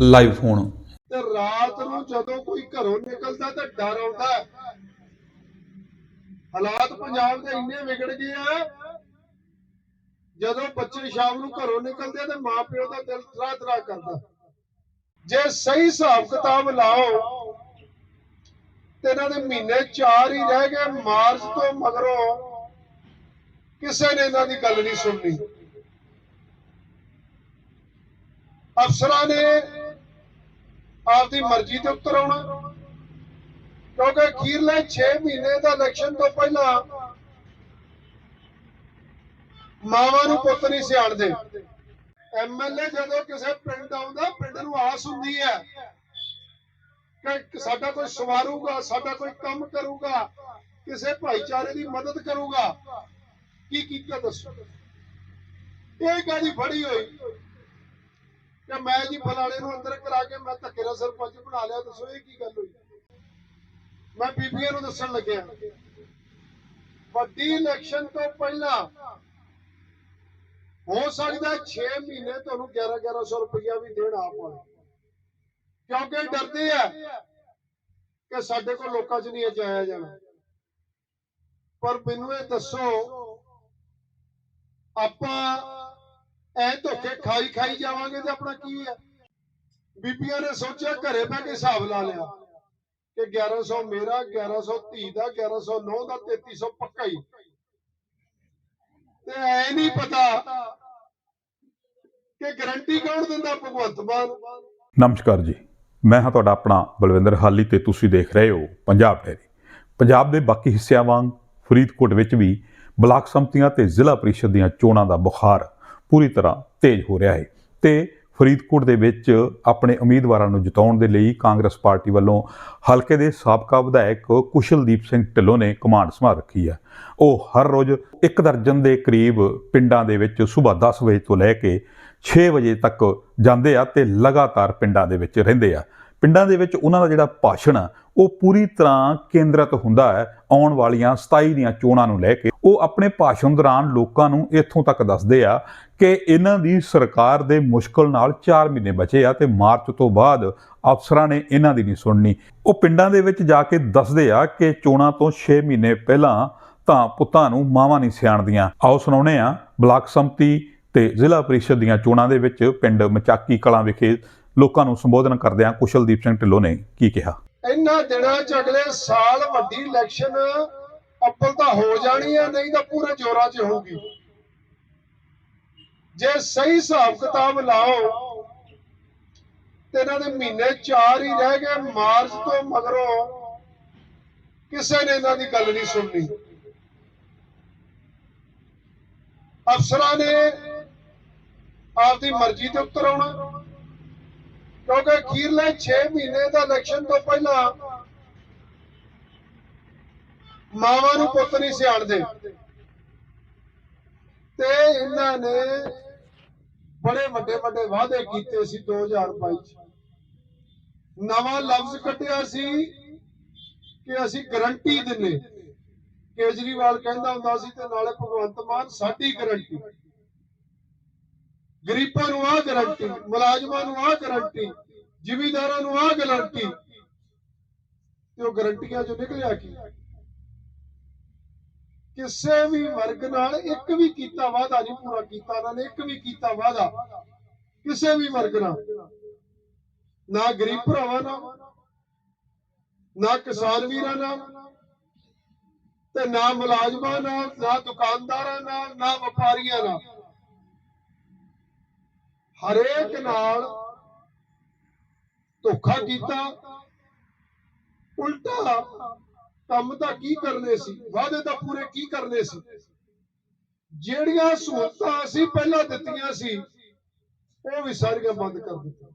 Live phone ਤੇ ਰਾਤ ਨੂੰ ਜਦੋਂ ਕੋਈ ਘਰੋਂ ਨਿਕਲਦਾ ਤਾਂ ਡਰ ਆਉਂਦਾ ਹਾਲਾਤ ਪੰਜਾਬ ਦੇ ਇੰਨੇ ਵਿਗੜ ਗਏ ਆ। ਜਦੋਂ ਬੱਚੇ ਸ਼ਾਮ ਨੂੰ ਘਰੋਂ ਨਿਕਲਦੇ ਤੇ ਮਾਪਿਓ ਦਾ ਦਿਲ ਤਰਾ ਤਰਾ ਕਰਦਾ। ਜੇ ਸਹੀ ਹਿਸਾਬ ਕਿਤਾਬ ਲਾਓ, ਤੇ ਇਹਨਾਂ ਦੇ ਮਹੀਨੇ 4 ਹੀ ਰਹਿ ਗਏ ਮਾਰਚ ਤੋਂ ਮਗਰੋਂ। ਕਿਸੇ ਨੇ ਇਹਨਾਂ ਦੀ ਗੱਲ ਨਹੀਂ ਸੁਣਨੀ। ਅਫਸਰਾਂ ਨੇ ਆਪਦੀ ਮਰਜ਼ੀ ਤੇ ਉੱਤਰ ਆਉਣਾ। ਕਿਉਂਕਿ ਅਖੀਰਲੇ 6 ਮਹੀਨੇ ਦਾ ਇਲੈਕਸ਼ਨ ਤੋਂ ਪਹਿਲਾਂ ਮਾਵਾਂ ਨੂੰ ਪੁੱਤ ਨਹੀਂ ਸਿਆਣਦੇ ਐਮਐਲਏ ਜਦੋਂ ਕਿਸੇ ਪਿੰਡ ਆਉਂਦਾ, ਪਿੰਡ ਨੂੰ ਆਸ ਹੁੰਦੀ ਹੈ ਕਿ ਸਾਡਾ ਕੋਈ ਸਵਾਰੂਗਾ, ਸਾਡਾ ਕੋਈ ਕੰਮ ਕਰੂਗਾ, ਕਿਸੇ ਭਾਈਚਾਰੇ ਦੀ ਮਦਦ ਕਰੂਗਾ। ਕੀ ਕੀਤਾ ਦੱਸੋ? ਇਹ ਗਾੜੀ ਫੜੀ ਹੋਈ। ਕਿ ਮੈਂ ਜੀ ਫਲਾਣੇ ਨੂੰ ਅੰਦਰ ਕਰਾ ਕੇ ਮੈਂ ਧੱਕੇ ਨਾਲ ਸਰਪੰਚ ਬਣਾ ਲਿਆ, ਦੱਸੋ ਇਹ ਕੀ ਗੱਲ ਹੋਈ? ਮੈਂ ਬੀਬੀਆਂ ਨੂੰ ਦੱਸਣ ਲੱਗਿਆ। ਵੱਡੀ ਇਲੈਕਸ਼ਨ ਤੋਂ ਪਹਿਲਾਂ ਹੋ ਸਕਦਾ 6 ਮਹੀਨੇ ਤੁਹਾਨੂੰ 11 1100 ਰੁਪਇਆ ਵੀ ਦੇਣ ਆ ਪਾਵੇ ਕਿਉਂਕਿ ਡਰਦੇ ਆ ਕਿ ਸਾਡੇ ਕੋਲ ਲੋਕਾਂ 'ਚ ਨਹੀਂ ਅਜਾਇਆ ਜਾਇਆ ਜਾਣਾ। ਪਰ ਮੈਨੂੰ ਇਹ ਦੱਸੋ, ਆਪਾਂ ਐ ਧੋਖੇ ਖਾਈ ਖਾਈ ਜਾਵਾਂਗੇ ਤੇ ਆਪਣਾ ਕੀ ਹੈ ਬੀਬੀਆਂ ਨੇ ਸੋਚਿਆ ਘਰੇ ਬਹਿ ਕੇ ਹਿਸਾਬ ਲਾ ਲਿਆ ਕਿ 1100 ਮੇਰਾ 1100 ਧੀ ਦਾ 1109 ਦਾ 3300 ਪੱਕਾ ਹੀ। ਤੇ ਐ ਨਹੀਂ ਪਤਾ ਕਿ ਗਰੰਟੀ ਕੌਣ ਦਿੰਦਾ ਭਗਵੰਤ ਮਾਨ? ਨਮਸਕਾਰ ਜੀ। ਮੈਂ ਹਾਂ ਤੁਹਾਡਾ ਆਪਣਾ ਬਲਵਿੰਦਰ ਹਾਲੀ ਤੇ ਤੁਸੀਂ ਦੇਖ ਰਹੇ ਹੋ ਪੰਜਾਬ ਡੈਰੀ ਪੰਜਾਬ ਦੇ ਬਾਕੀ ਹਿੱਸਿਆਂ ਵਾਂਗ ਫਰੀਦਕੋਟ ਵਿੱਚ ਵੀ ਬਲਾਕ ਸੰਮਤੀਆਂ ਤੇ ਜ਼ਿਲ੍ਹਾ ਪ੍ਰੀਸ਼ਦ ਦੀਆਂ ਚੋਣਾਂ ਦਾ ਬੁਖਾਰ ਪੂਰੀ ਤਰ੍ਹਾਂ ਤੇਜ਼ ਹੋ ਰਿਹਾ ਹੈ। ਤੇ ਫਰੀਦਕੋਟ ਦੇ ਵਿੱਚ ਆਪਣੇ ਉਮੀਦਵਾਰਾਂ ਨੂੰ ਜਿਤਾਉਣ ਦੇ ਲਈ ਕਾਂਗਰਸ ਪਾਰਟੀ ਵੱਲੋਂ ਹਲਕੇ ਦੇ ਸਾਬਕਾ ਵਿਧਾਇਕ ਕੁਸ਼ਲਦੀਪ ਸਿੰਘ ਢਿੱਲੋਂ ਨੇ ਕਮਾਂਡ ਸੰਭਾਲ ਰੱਖੀ ਹੈ। ਉਹ ਹਰ ਰੋਜ਼ ਇੱਕ ਦਰਜਨ ਦੇ ਕਰੀਬ ਪਿੰਡਾਂ ਦੇ ਵਿੱਚ ਸਵੇਰ 10 ਵਜੇ ਤੋਂ ਲੈ ਕੇ 6 ਵਜੇ ਤੱਕ ਜਾਂਦੇ ਆ ਤੇ ਲਗਾਤਾਰ ਪਿੰਡਾਂ ਦੇ ਵਿੱਚ ਰਹਿੰਦੇ ਆ। ਪਿੰਡਾਂ ਦੇ ਵਿੱਚ ਉਹਨਾਂ ਦਾ ਜਿਹੜਾ ਭਾਸ਼ਣ ਆ, ਉਹ ਪੂਰੀ ਤਰ੍ਹਾਂ ਕੇਂਦਰਿਤ ਹੁੰਦਾ ਹੈ। ਆਉਣ ਵਾਲੀਆਂ 27 ਦੀਆਂ ਚੋਣਾਂ ਨੂੰ ਲੈ ਕੇ ਉਹ ਆਪਣੇ ਭਾਸ਼ਣ ਦੌਰਾਨ ਲੋਕਾਂ ਨੂੰ ਇੱਥੋਂ ਤੱਕ ਦੱਸਦੇ ਆ ਕਿ ਇਹਨਾਂ ਦੀ ਸਰਕਾਰ ਦੇ ਮੁਸ਼ਕਲ ਨਾਲ 4 ਮਹੀਨੇ ਬਚੇ ਆ ਤੇ ਮਾਰਚ ਤੋਂ ਬਾਅਦ ਅਫਸਰਾਂ ਨੇ ਇਹਨਾਂ ਦੀ ਨਹੀਂ ਸੁਣਨੀ। ਉਹ ਪਿੰਡਾਂ ਦੇ ਵਿੱਚ ਜਾ ਕੇ ਦੱਸਦੇ ਆ ਕਿ ਚੋਣਾਂ ਤੋਂ 6 ਮਹੀਨੇ ਪਹਿਲਾਂ ਤਾਂ ਪੁੱਤਾਂ ਨੂੰ ਮਾਵਾਂ ਨਹੀਂ ਸਿਆਣਦੀਆਂ। ਆਓ ਸੁਣਾਉਣੇ ਆ ਬਲਾਕ ਸੰਮਤੀ ਤੇ ਜ਼ਿਲ੍ਹਾ ਪ੍ਰੀਸ਼ਦ ਦੀਆਂ ਚੋਣਾਂ ਦੇ ਵਿੱਚ ਪਿੰਡ ਮਚਾਕੀ ਕਲਾਂ ਵਿਖੇ ਲੋਕਾਂ ਨੂੰ ਸੰਬੋਧਨ ਕਰਦਿਆਂ ਕੁਸ਼ਲਦੀਪ ਸਿੰਘ ਢਿੱਲੋਂ ਨੇ ਕੀ ਕਿਹਾ। ਇਹਨਾਂ ਦਿਨਾਂ ਚ ਅਗਲੇ ਸਾਲ ਵੱਡੀ ਇਲੈਕਸ਼ਨ ਅੱਪਲ ਤਾਂ ਹੋ ਜਾਣੀ ਹੈ ਨਹੀਂ ਤਾਂ ਪੂਰੇ ਜ਼ੋਰਾਂ 'ਚ ਹੋਊਗੀ। ਜੇ ਸਹੀ ਹਿਸਾਬ ਕਿਤਾਬ ਲਾਓ, ਤੇ ਇਹਨਾਂ ਦੇ ਮਹੀਨੇ 4 ਹੀ ਰਹਿ ਗਏ ਮਾਰਚ ਤੋਂ ਮਗਰੋਂ। ਕਿਸੇ ਨੇ ਇਹਨਾਂ ਦੀ ਗੱਲ ਨਹੀਂ ਸੁਣਨੀ। ਅਫਸਰਾਂ ਨੇ ਆਪਦੀ ਮਰਜ਼ੀ ਤੇ ਉੱਤਰ ਆਉਣਾ, ਕਿਉਂਕਿ ਅਖੀਰਲੇ 6 ਮਹੀਨੇ ਦਾ ਇਲੈਕਸ਼ਨ ਤੋਂ ਪਹਿਲਾਂ ਮਾਵਾਂ ਨੂੰ ਪੁੱਤ ਨਹੀਂ ਸਿਆਣਦੇ ਤੇ ਇਹਨਾਂ ਨੇ ਬੜੇ ਵੱਡੇ ਵੱਡੇ ਵਾਅਦੇ ਕੀਤੇ ਸੀ 2022 ਚ। ਨਵਾਂ ਲਫ਼ਜ਼ ਕੱਢਿਆ ਸੀ ਕਿ ਅਸੀਂ ਗਰੰਟੀ ਦਿੰਨੇ। ਕੇਜਰੀਵਾਲ ਕਹਿੰਦਾ ਹੁੰਦਾ ਸੀ ਤੇ ਨਾਲੇ ਭਗਵੰਤ ਮਾਨ, ਸਾਡੀ ਗਰੰਟੀ ਗਰੀਬਾਂ ਨੂੰ ਆਹ ਗਰੰਟੀ ਮੁਲਾਜ਼ਮਾਂ ਨੂੰ ਆਹ ਗਰੰਟੀ ਜ਼ਿਮੀਂਦਾਰਾਂ ਨੂੰ ਆਹ ਗਰੰਟੀ ਤੇ ਉਹ ਗਰੰਟੀਆਂ ਚੋਂ ਨਿਕਲਿਆ ਕੀ? ਕਿਸੇ ਵੀ ਵਰਗ ਨਾਲ ਇੱਕ ਵੀ ਕੀਤਾ ਵਾਅਦਾ ਨਹੀਂ ਪੂਰਾ ਕੀਤਾ ਇਹਨਾਂ ਨੇ ਇੱਕ ਵੀ ਕੀਤਾ ਵਾਅਦਾ। ਕਿਸੇ ਵੀ ਵਰਗ ਨਾਲ। ਨਾ ਗਰੀਬ ਭਰਾਵਾਂ ਨਾਲ, ਨਾ ਕਿਸਾਨ ਵੀਰਾਂ ਨਾਲ, ਤੇ ਨਾ ਮੁਲਾਜ਼ਮਾਂ ਨਾਲ, ਨਾ ਦੁਕਾਨਦਾਰਾਂ ਨਾਲ, ਨਾ ਵਪਾਰੀਆਂ ਨਾਲ। ਹਰੇਕ ਨਾਲ ਧੋਖਾ ਕੀਤਾ, ਉਲਟਾ ਕੰਮ ਤਾਂ ਕੀ ਕਰਨੇ ਸੀ? ਵਾਅਦੇ ਤਾਂ ਪੂਰੇ ਕੀ ਕਰਨੇ ਸੀ? ਜਿਹੜੀਆਂ ਸਹੂਲਤਾਂ ਅਸੀਂ ਪਹਿਲਾਂ ਦਿੱਤੀਆਂ ਸੀ, ਉਹ ਵੀ ਸਾਰੀਆਂ ਬੰਦ ਕਰ ਦਿੱਤੀਆਂ।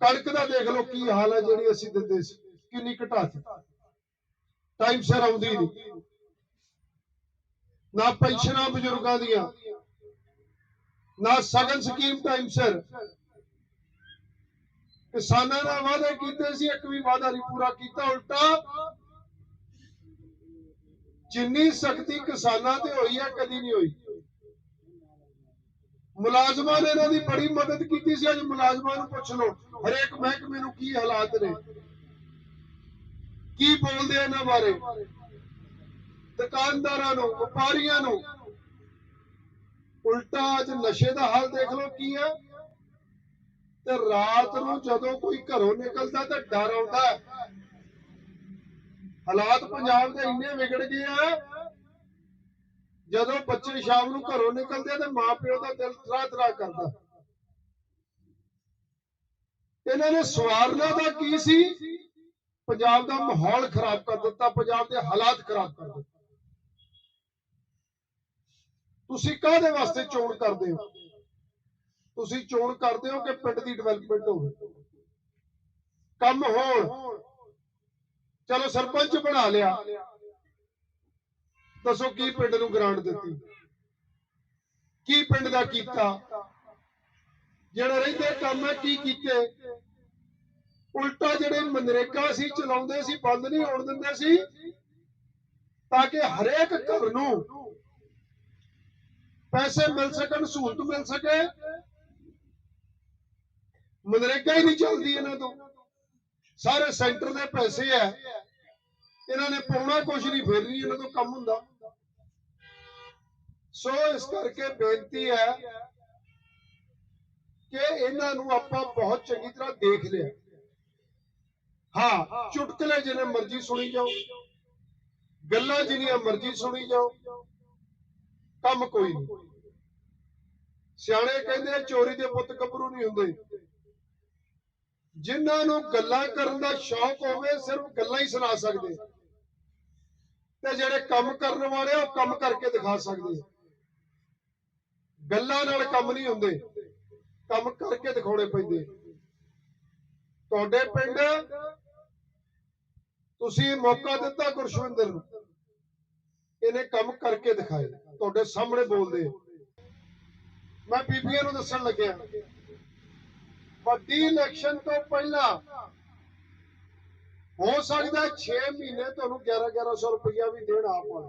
ਕਣਕ ਦਾ ਦੇਖ ਲਓ ਕੀ ਹਾਲ ਹੈ ਜਿਹੜੀ ਅਸੀਂ ਦਿੰਦੇ ਸੀ, ਕਿੰਨੀ ਘਟਾਤੀ ਟਾਈਮ ਸਿਰ ਆਉਂਦੀ ਨਹੀਂ। ਨਾ ਪੈਨਸ਼ਨਾਂ ਬਜ਼ੁਰਗਾਂ ਦੀਆਂ, ਨਾ ਸਗਨ ਸਕੀਮ ਟਾਈਮ ਸਿਰ। ਕਿਸਾਨਾਂ ਨਾਲ ਵਾਅਦੇ ਕੀਤੇ ਸੀ, ਇੱਕ ਵੀ ਵਾਅਦਾ ਨਹੀਂ ਪੂਰਾ ਕੀਤਾ, ਉਲਟਾ ਜਿੰਨੀ ਸਖਤੀ ਕਿਸਾਨਾਂ ਤੇ ਹੋਈ ਹੈ, ਕਦੀ ਨਹੀਂ ਹੋਈ। ਮੁਲਾਜ਼ਮਾਂ ਨੇ ਇਹਨਾਂ ਦੀ ਬੜੀ ਮਦਦ ਕੀਤੀ ਸੀ, ਅੱਜ ਮੁਲਾਜ਼ਮਾਂ ਨੂੰ ਪੁੱਛ ਲਓ, ਹਰੇਕ ਮਹਿਕਮੇ ਨੂੰ ਕੀ ਹਾਲਾਤ ਨੇ? ਕੀ ਬੋਲਦੇ ਇਹਨਾਂ ਬਾਰੇ? ਦੁਕਾਨਦਾਰਾਂ ਨੂੰ, ਵਪਾਰੀਆਂ ਨੂੰ। ਉਲਟਾ ਅੱਜ ਨਸ਼ੇ ਦਾ ਹਾਲ ਦੇਖ ਲਓ, ਕੀ ਹੈ? ਤੇ ਰਾਤ ਨੂੰ ਜਦੋਂ ਕੋਈ ਘਰੋਂ ਨਿਕਲਦਾ ਤਾਂ ਡਰ ਆਉਂਦਾ ਹਾਲਾਤ ਪੰਜਾਬ ਦੇ ਇੰਨੇ ਵਿਗੜ ਗਏ ਆ। ਜਦੋਂ ਬੱਚੇ ਸ਼ਾਮ ਨੂੰ ਘਰੋਂ ਨਿਕਲਦੇ ਆ ਤੇ ਮਾਪਿਓ ਦਾ ਦਿਲ ਤਰਾ ਤਰਾ ਕਰਦਾ। ਇਹਨਾਂ ਨੇ ਸਵਾਰਨਾ ਦਾ ਕੀ ਸੀ? ਪੰਜਾਬ ਦਾ ਮਾਹੌਲ ਖਰਾਬ ਕਰ ਦਿੱਤਾ, ਪੰਜਾਬ ਦੇ ਹਾਲਾਤ ਖਰਾਬ ਕਰ ਦਿੱਤੇ। ਤੁਸੀਂ ਕਾਹਦੇ ਵਾਸਤੇ ਚੋਣ ਕਰਦੇ ਹੋ? ਤੁਸੀਂ ਚੋਣ ਕਰਦੇ ਹੋ ਕਿ ਪਿੰਡ ਦੀ ਡਿਵੈਲਪਮੈਂਟ ਹੋਵੇ? ਕੰਮ ਹੋਣ। ਚਲੋ ਸਰਪੰਚ ਬਣਾ ਲਿਆ। ਦੱਸੋ ਕੀ ਪਿੰਡ ਨੂੰ ਗ੍ਰਾਂਟ ਦਿੱਤੀ? ਕੀ ਪਿੰਡ ਦਾ ਕੀਤਾ? ਜਿਹੜਾ ਰਹਿੰਦੇ ਕੰਮ ਹੈ, ਕੀ ਕੀਤੇ? ਉਲਟਾ ਜਿਹੜੇ ਮਨਰੇਗਾ ਸੀ, ਚਲਾਉਂਦੇ ਸੀ, ਬੰਦ ਨਹੀਂ ਹੋਣ ਦਿੰਦੇ ਸੀ, ਤਾਂ ਕਿ ਹਰੇਕ ਘਰ ਨੂੰ ਪੈਸੇ ਮਿਲ ਸਕਣ, ਸਹੂਲਤ ਮਿਲ ਸਕੇ ਮਨਰੇਗਾ ਹੀ ਨਹੀਂ ਚੱਲਦੀ ਇਹਨਾਂ ਤੋਂ। ਸਾਰੇ ਸੈਂਟਰ ਦੇ ਪੈਸੇ ਆ ਇਹਨਾਂ ਨੇ ਪਾਉਣਾ ਕੁਝ ਨਹੀਂ, ਫਿਰ ਨਹੀਂ ਇਹਨਾਂ ਤੋਂ ਕੰਮ ਹੁੰਦਾ। ਸੋ ਇਸ ਕਰਕੇ ਬੇਨਤੀ ਹੈ ਕਿ ਇਹਨਾਂ ਨੂੰ ਆਪਾਂ ਬਹੁਤ ਚੰਗੀ ਤਰ੍ਹਾਂ ਦੇਖ ਲਿਆ। ਹਾਂ, ਚੁਟਕਲੇ ਜਿੰਨੇ ਮਰਜ਼ੀ ਸੁਣੀ ਜਾਓ। ਗੱਲਾਂ ਜਿੰਨੀਆਂ ਮਰਜ਼ੀ ਸੁਣੀ ਜਾਓ। ਕੰਮ ਕੋਈ ਨਹੀਂ। ਸਿਆਣੇ ਕਹਿੰਦੇ ਚੋਰੀ ਦੇ ਪੁੱਤ ਗੱਭਰੂ ਨਹੀਂ ਹੁੰਦੇ। ਜਿਨ੍ਹਾਂ ਨੂੰ ਗੱਲਾਂ ਕਰਨ ਦਾ ਸ਼ੌਕ ਹੋਵੇ, ਸਿਰਫ ਗੱਲਾਂ ਹੀ ਸੁਣਾ ਸਕਦੇ। ਤੇ ਜਿਹੜੇ ਕੰਮ ਕਰਨ ਵਾਲੇ ਉਹ ਕੰਮ ਕਰਕੇ ਦਿਖਾ ਸਕਦੇ। ਗੱਲਾਂ ਨਾਲ ਕੰਮ ਨਹੀਂ ਹੁੰਦੇ। ਕੰਮ ਕਰਕੇ ਦਿਖਾਉਣੇ ਪੈਂਦੇ। ਤੁਹਾਡੇ ਪਿੰਡ, ਤੁਸੀਂ ਮੌਕਾ ਦਿੱਤਾ ਗੁਰਸ਼ਵਿੰਦਰ ਨੂੰ। ਇਹਨੇ ਕੰਮ ਕਰਕੇ ਦਿਖਾਏ। ਤੁਹਾਡੇ ਸਾਹਮਣੇ ਬੋਲਦੇ। ਮੈਂ ਬੀਬੀਆਂ ਨੂੰ ਦੱਸਣ ਲੱਗਿਆ। ਵੱਡੀ ਇਲੈਕਸ਼ਨ ਤੋਂ ਪਹਿਲਾਂ ਹੋ ਸਕਦਾ 6 ਮਹੀਨੇ ਤੁਹਾਨੂੰ 11 1100 ਰੁਪਇਆ ਵੀ ਦੇਣ ਆ ਪਾਵੇ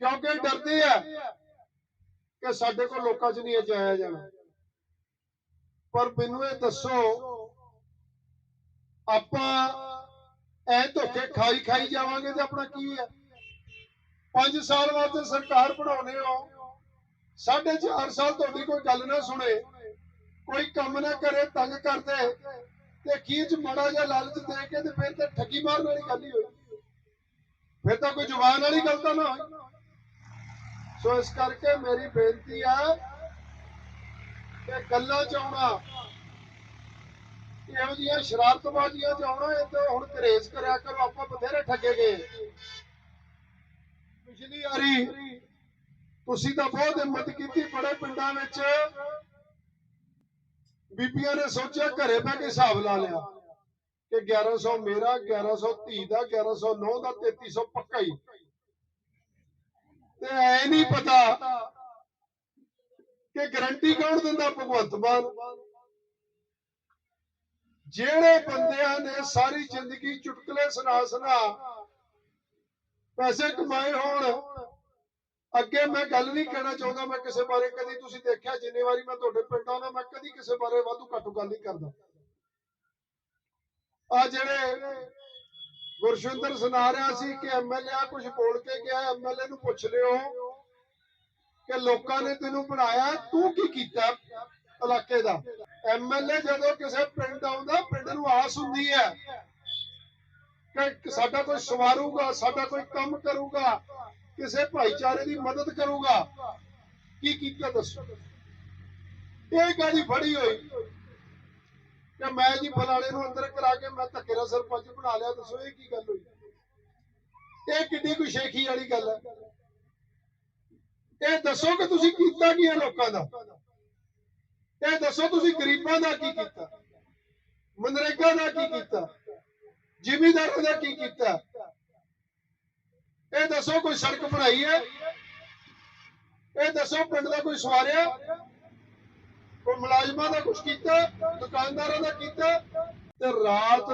ਕਿਉਂਕਿ ਡਰਦੇ ਆ ਕਿ ਸਾਡੇ ਕੋਲ ਲੋਕਾਂ 'ਚ ਨਹੀਂ ਜਾਇਆ ਜਾਣਾ। ਪਰ ਮੈਨੂੰ ਇਹ ਦੱਸੋ, ਆਪਾਂ ਐ ਧੋਖੇ ਖਾਈ ਖਾਈ ਜਾਵਾਂਗੇ ਤੇ ਆਪਣਾ ਕੀ ਹੈ 5 ਸਾਲ ਵਾਸਤੇ ਸਰਕਾਰ ਬਣਾਉਣੇ ਹੋ, ਸਾਢੇ ਚਾਰ ਸਾਲ ਤੁਹਾਡੀ ਕੋਈ ਗੱਲ ਨਾ ਸੁਣੇ ਕੋਈ ਕੰਮ ਨਾ ਕਰੇ, ਤੰਗ ਕਰਦੇ ਤੇ ਅਖੀਰ ਚ ਮਾੜਾ ਲਾਲਚ ਦੇ ਕੇ ਤੇ ਫਿਰ ਤੇ ਠੱਗੀ ਮਾਰਨ ਵਾਲੀ ਗੱਲ ਹੀ ਹੋਈ। ਫਿਰ ਤਾਂ ਕੋਈ ਜ਼ੁਬਾਨ ਵਾਲੀ ਗੱਲ ਤਾਂ ਨਾ ਹੋਈ। ਸੋ ਇਸ ਕਰਕੇ ਮੇਰੀ ਬੇਨਤੀ ਆ ਕਿ ਗੱਲਾਂ ਚ ਆਉਣਾ, ਇਹੋ ਜਿਹੀਆਂ ਸ਼ਰਾਰਤਬਾਜ਼ੀਆਂ ਚ ਆਉਣਾ, ਇਹ ਤਾਂ ਹੁਣ ਘਰੇਜ਼ ਕਰਿਆ ਕਰੋ, ਆਪਾਂ ਬਥੇਰੇ ਠੱਗੇ ਗਏ। ਪਿਛਲੀ ਵਾਰੀ ਤੁਸੀਂ ਤਾਂ ਬਹੁਤ ਹਿੰਮਤ ਕੀਤੀ, ਬੜੇ ਪਿੰਡਾਂ ਵਿੱਚ ਬੀਬੀਆਂ ਨੇ ਸੋਚਿਆ, ਘਰੇ ਬਹਿ ਕੇ ਹਿਸਾਬ ਲਾ ਲਿਆ ਕਿ 1100 ਮੇਰਾ 1100 ਧੀ ਦਾ 1109 ਦਾ 3300 ਪੱਕਾ ਹੀ। ਤੇ ਐ ਨਹੀਂ ਪਤਾ ਕਿ ਗਰੰਟੀ ਕੌਣ ਦਿੰਦਾ, ਭਗਵੰਤ ਮਾਨ? ਜਿਹੜੇ ਬੰਦਿਆਂ ਨੇ ਸਾਰੀ ਜ਼ਿੰਦਗੀ ਚੁਟਕਲੇ ਸੁਣਾ ਸੁਣਾ ਪੈਸੇ ਕਮਾਏ ਹੋਣ ਅੱਗੇ ਮੈਂ ਗੱਲ ਨਹੀਂ ਕਹਿਣਾ ਚਾਹੁੰਦਾ, ਮੈਂ ਕਿਸੇ ਬਾਰੇ ਕਦੀ ਤੁਸੀਂ ਦੇਖਿਆ, ਜਿੰਨੇ ਵਾਰੀ ਮੈਂ ਤੁਹਾਡੇ ਪਿੰਡ ਆਉਂਦਾ, ਮੈਂ ਕਦੀ ਕਿਸੇ ਬਾਰੇ ਵਾਧੂ ਘੱਟੂ ਗੱਲ ਨਹੀਂ ਕਰਦਾ। ਆ ਜਿਹੜੇ ਗੁਰਸ਼ਿੰਦਰ ਸੁਣਾ ਰਿਹਾ ਸੀ ਕਿ ਐਮਐਲਏ ਆ ਕੁਝ ਬੋਲ ਕੇ ਗਿਆ ਐਮਐਲਏ ਨੂੰ ਪੁੱਛ ਲਿਓ ਕਿ ਲੋਕਾਂ ਨੇ ਤੈਨੂੰ ਬਣਾਇਆ, ਤੂੰ ਕੀ ਕੀਤਾ ਇਲਾਕੇ ਦਾ? ਐਮਐਲਏ ਜਦੋਂ ਕਿਸੇ ਪਿੰਡ ਆਉਂਦਾ, ਪਿੰਡ ਨੂੰ ਆਸ ਹੁੰਦੀ ਹੈ ਕਿ ਸਾਡਾ ਕੋਈ ਸਵਾਰੂਗਾ, ਸਾਡਾ ਕੋਈ ਕੰਮ ਕਰੂਗਾ ਕਿਸੇ ਭਾਈਚਾਰੇ ਦੀ ਮਦਦ ਕਰੂਗਾ। ਕੀ ਕੀਤਾ ਦੱਸੋ? ਇਹ ਗਾੜੀ ਫੜੀ ਹੋਈ। ਕਿ ਮੈਂ ਜੀ ਫਲਾਣੇ ਨੂੰ ਅੰਦਰ ਕਰਾ ਕੇ ਮੈਂ ਧੱਕੇ ਨਾਲ ਸਰਪੰਚ ਬਣਾ ਲਿਆ, ਦੱਸੋ ਇਹ ਕੀ ਗੱਲ ਹੋਈ? ਇਹ ਕਿੱਡੀ ਕੁ ਸ਼ੇਖੀ ਵਾਲੀ ਗੱਲ ਹੈ। ਇਹ ਦੱਸੋ ਕਿ ਤੁਸੀਂ ਕੀਤਾ ਕੀ ਹੈ ਲੋਕਾਂ ਦਾ? ਇਹ ਦੱਸੋ ਤੁਸੀਂ ਗਰੀਬਾਂ ਦਾ ਕੀ ਕੀਤਾ? ਮਨਰੇਗਾ ਦਾ ਕੀ ਕੀਤਾ? ਜ਼ਿਮੀਦਾਰਾਂ ਦਾ ਕੀ ਕੀਤਾ? ਇਹ ਦੱਸੋ ਕੋਈ ਸੜਕ ਬਣਾਈ ਹੈ? ਇਹ ਦੱਸੋ ਪਿੰਡ ਦਾ ਕੋਈ ਸਵਾਰਿਆ? ਕੋਈ ਮੁਲਾਜ਼ਮਾਂ ਦਾ ਕੁਝ ਕੀਤਾ? ਦੁਕਾਨਦਾਰਾਂ ਦਾ ਕੀਤਾ? ਤੇ ਰਾਤ